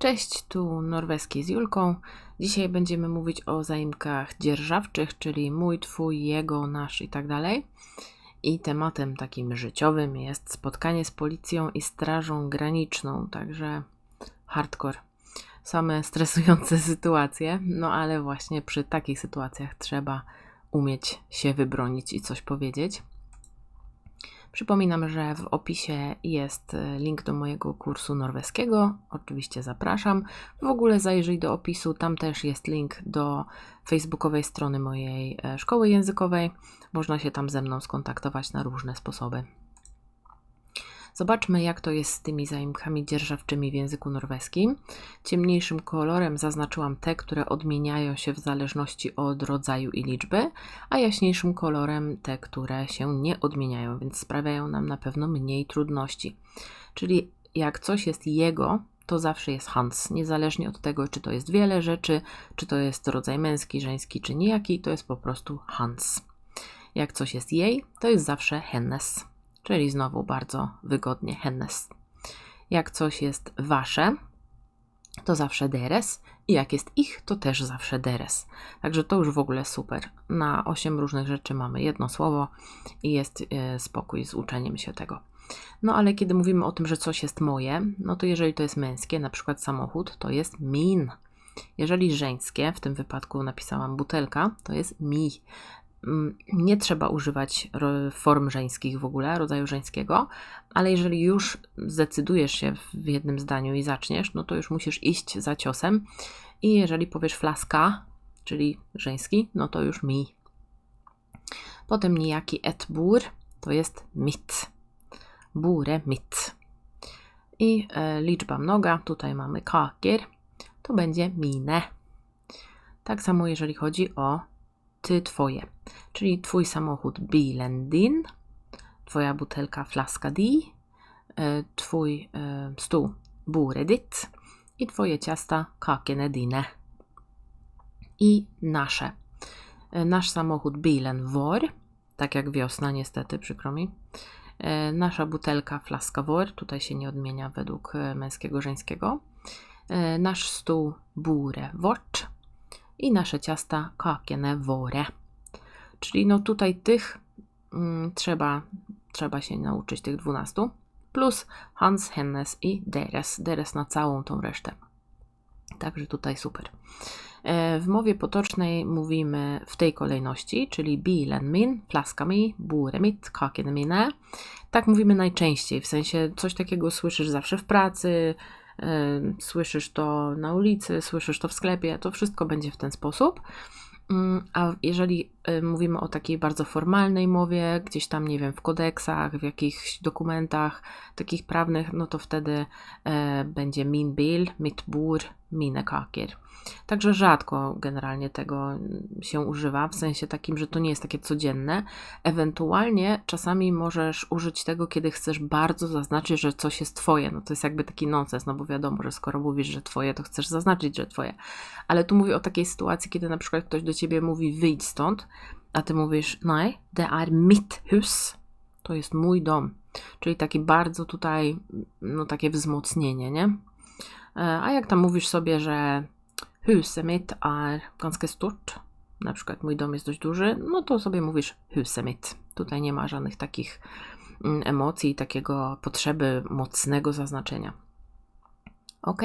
Cześć, tu norweski z Julką. Dzisiaj będziemy mówić o zaimkach dzierżawczych, czyli mój, twój, jego, nasz i tak dalej. I tematem takim życiowym jest spotkanie z policją i strażą graniczną, także hardcore. Same stresujące sytuacje, no ale właśnie przy takich sytuacjach trzeba umieć się wybronić i coś powiedzieć. Przypominam, że w opisie jest e, link do mojego kursu norweskiego. Oczywiście zapraszam. W ogóle zajrzyj do opisu, tam też jest link do facebookowej strony mojej e, szkoły językowej. Można się tam ze mną skontaktować na różne sposoby. Zobaczmy, jak to jest z tymi zaimkami dzierżawczymi w języku norweskim. Ciemniejszym kolorem zaznaczyłam te, które odmieniają się w zależności od rodzaju i liczby, a jaśniejszym kolorem te, które się nie odmieniają, więc sprawiają nam na pewno mniej trudności. Czyli jak coś jest jego, to zawsze jest Hans, niezależnie od tego, czy to jest wiele rzeczy, czy to jest rodzaj męski, żeński, czy nijaki, to jest po prostu Hans. Jak coś jest jej, to jest zawsze Hennes czyli znowu bardzo wygodnie hennes. Jak coś jest wasze, to zawsze deres i jak jest ich, to też zawsze deres. Także to już w ogóle super. Na 8 różnych rzeczy mamy jedno słowo i jest e, spokój z uczeniem się tego. No ale kiedy mówimy o tym, że coś jest moje, no to jeżeli to jest męskie, na przykład samochód, to jest min. Jeżeli żeńskie, w tym wypadku napisałam butelka, to jest mi. Mm, nie trzeba używać form żeńskich w ogóle, rodzaju żeńskiego, ale jeżeli już zdecydujesz się w jednym zdaniu i zaczniesz, no to już musisz iść za ciosem. I jeżeli powiesz flaska, czyli żeński, no to już mi. Potem nijaki etbur to jest mit. Bure mit. I e, liczba mnoga, tutaj mamy kakier, to będzie mine. Tak samo jeżeli chodzi o ty, twoje. Czyli twój samochód bilen din, twoja butelka flaska di, e, twój e, stół buredit i twoje ciasta kakene dine. I nasze. E, nasz samochód bilen wor, tak jak wiosna niestety, przykro mi. Nasza butelka flaska wor, tutaj się nie odmienia według męskiego, żeńskiego. Nasz stół bure wort i nasze ciasta kakene vore. Czyli no tutaj tych mm, trzeba, trzeba się nauczyć, tych 12. Plus Hans, Hennes i Deres. Deres na całą tą resztę. Także tutaj super. E, w mowie potocznej mówimy w tej kolejności, czyli bilen min, flaska mi, bure mit, kaken mine. Tak mówimy najczęściej, w sensie coś takiego słyszysz zawsze w pracy, słyszysz to na ulicy, słyszysz to w sklepie, to wszystko będzie w ten sposób. Mm, a jeżeli mówimy o takiej bardzo formalnej mowie, gdzieś tam, nie wiem, w kodeksach, w jakichś dokumentach takich prawnych, no to wtedy e, będzie min bil, mit mine kakier. Także rzadko generalnie tego się używa, w sensie takim, że to nie jest takie codzienne. Ewentualnie czasami możesz użyć tego, kiedy chcesz bardzo zaznaczyć, że coś jest twoje. No to jest jakby taki nonsens, no bo wiadomo, że skoro mówisz, że twoje, to chcesz zaznaczyć, że twoje. Ale tu mówię o takiej sytuacji, kiedy na przykład ktoś do ciebie mówi wyjdź stąd, a ty mówisz nej, det är mitt hus. To jest mój dom. Czyli taki bardzo tutaj, no takie wzmocnienie, nie? E, a jak tam mówisz sobie, że huset mitt är ganska stort, na przykład mój dom jest dość duży, no to sobie mówisz huset mitt. Tutaj nie ma żadnych takich mm, emocji, takiego potrzeby mocnego zaznaczenia. Ok.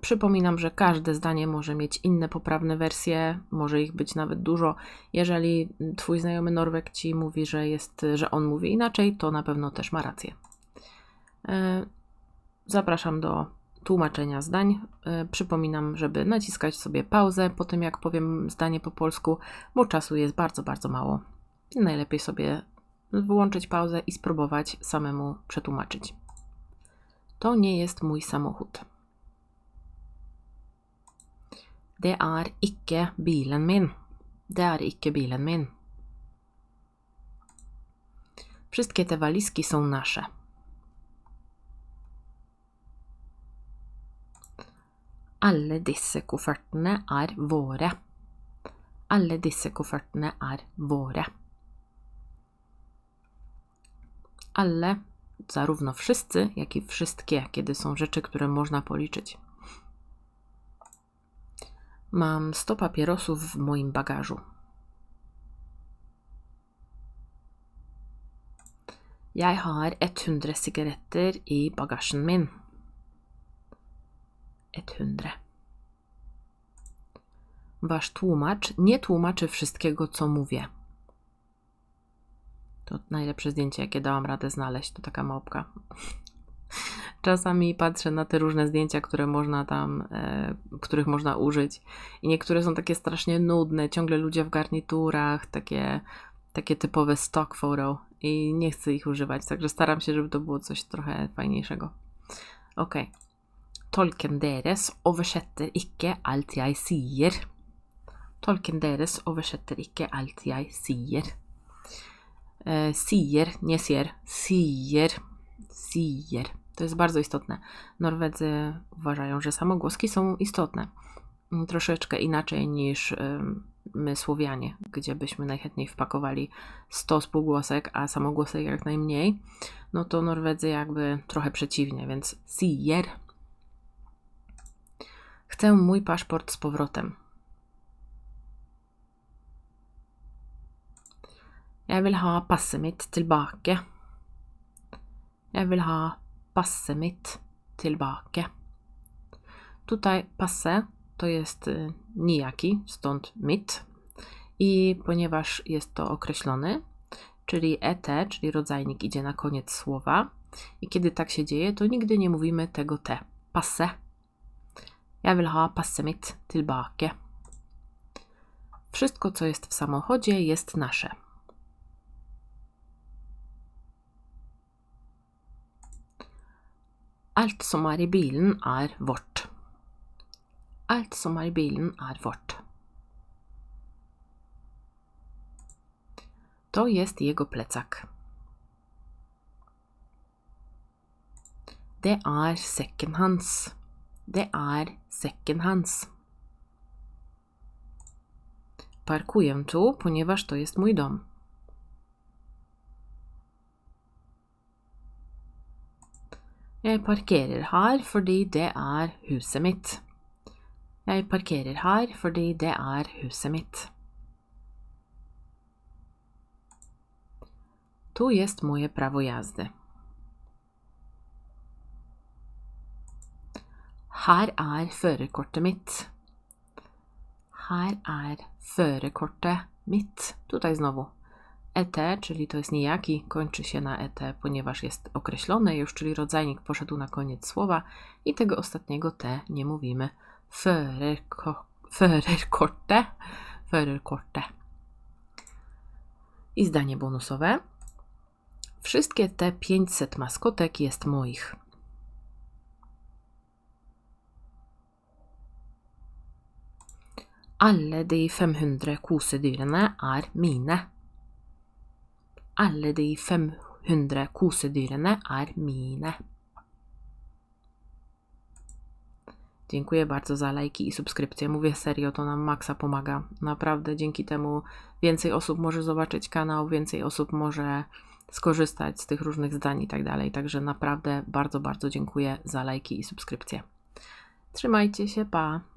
Przypominam, że każde zdanie może mieć inne poprawne wersje, może ich być nawet dużo. Jeżeli twój znajomy Norweg ci mówi, że jest, że on mówi inaczej, to na pewno też ma rację. Zapraszam do tłumaczenia zdań. E, przypominam, żeby naciskać sobie pauzę po tym, jak powiem zdanie po polsku, bo czasu jest bardzo, bardzo mało. Najlepiej sobie wyłączyć pauzę i spróbować samemu przetłumaczyć. To nie jest mój samochód. Det er ikke bilen min. Det er ikke bilen min. Wszystkie te walizki są nasze. Alle disse koffertene er våre. Alle disse koffertene er våre. Alle zarówno wszyscy, jak i wszystkie, kiedy są rzeczy, które można policzyć. Mam 100 papierosów w moim bagażu. Jeg har 100 sigaretter i bagasjen min. 100. Wasz tłumacz nie tłumaczy wszystkiego, co mówię. To najlepsze zdjęcie, jakie dałam radę znaleźć, to taka małpka. Czasami patrzę na te różne zdjęcia, które można tam, e, których można użyć, i niektóre są takie strasznie nudne, ciągle ludzie w garniturach, takie, takie typowe stock photo, i nie chcę ich używać, także staram się, żeby to było coś trochę fajniejszego. Ok. Tolken deres oversetter ikke alt jeg sier. Tolken deres oversetter ikke alt jeg sier. E, sier, nie sier, sier, sier. To jest bardzo istotne. Norwedzy uważają, że samogłoski są istotne. Mm, Troszeczkę inaczej niż my Słowianie, gdzie byśmy najchętniej wpakowali 100 spółgłosek, a samogłosek jak najmniej. No to Norwedzy jakby trochę przeciwnie, więc sier. Chcę mój paszport z powrotem. Jeg vil ha passet mitt tilbake. Jeg vil ha passet mitt tilbake. Tutaj passe to jest y, nijaki, stąd mit. I ponieważ jest to określony, czyli et, czyli rodzajnik idzie na koniec słowa, i kiedy tak się dzieje, to nigdy nie mówimy tego te. Passe. Jeg vil ha passet mitt. Wszystko, co jest w samochodzie, jest nasze. Alt som er i bilen, er vårt. Alt som er i bilen, er vårt. To jest jego plecak. Det er sekken hans. Det er sekken hans. Parkuję tu, ponieważ to jest mój dom. Jeg parkerer her fordi det er huset mitt. Jeg parkerer her fordi det er huset mitt. Tu jest moje prawo jazdy. Her er førerkortet mitt. Her er førerkortet mitt. Tutaj znowu et, czyli to jest niejaki, kończy się na et, ponieważ jest określone już, czyli rodzajnik poszedł na koniec słowa i tego ostatniego t nie mówimy. Førerko- Førerkortet. Førerkortet. I zdanie bonusowe. Wszystkie te 500 maskotek jest moich. Alle de 500 kosedyrene er mine. Alle de 500 kosedyrene er mine. Dziękuję bardzo za lajki i subskrypcje. Mówię serio, to nam maksa pomaga. Naprawdę dzięki temu więcej osób może zobaczyć kanał, więcej osób może skorzystać z tych różnych zdań i tak dalej. Także naprawdę bardzo, bardzo dziękuję za lajki i subskrypcje. Trzymajcie się, pa!